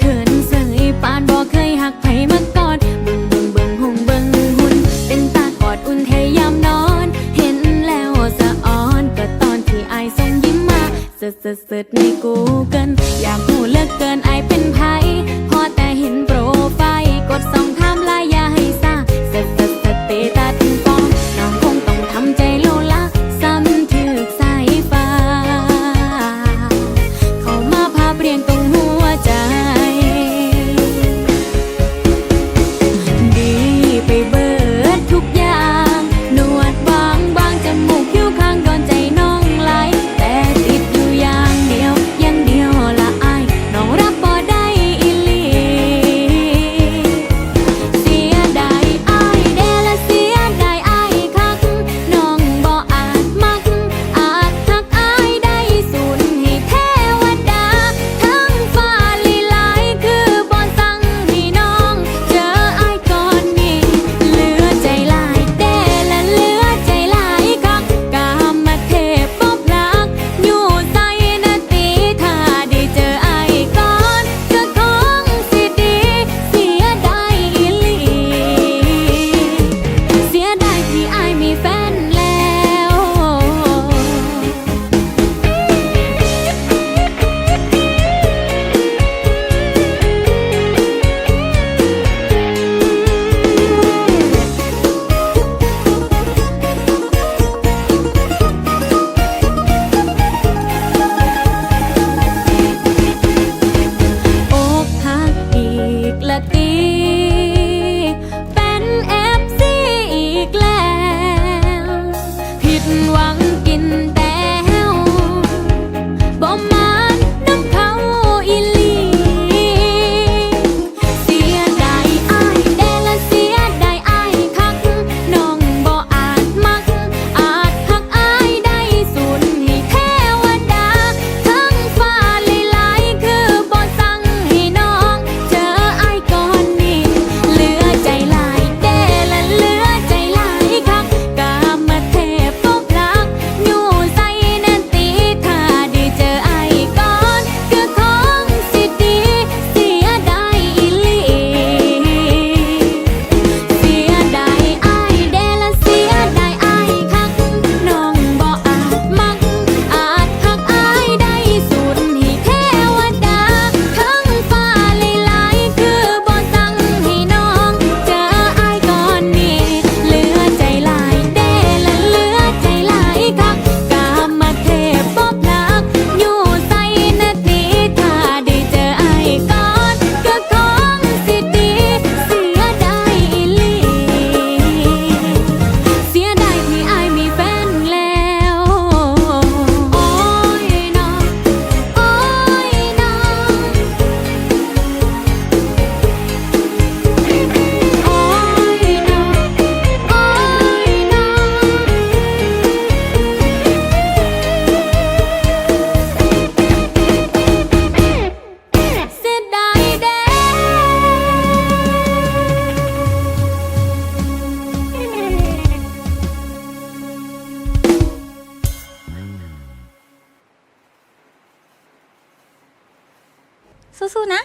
เขิสยปานบอกเคยหักไผมาก่อนเบิ่งเบิ่งเบิ่งหงเบิ่งหุ่นเป็นตากอดอุ่นแทยามนอน เห็นแล้วสะอ่อนก็ตอนที่อายงยิ้มมาเสิร์ชเในกูเกินอยากหูเลิกเกินไอเป็นไผพอแต่ สู้ๆนะ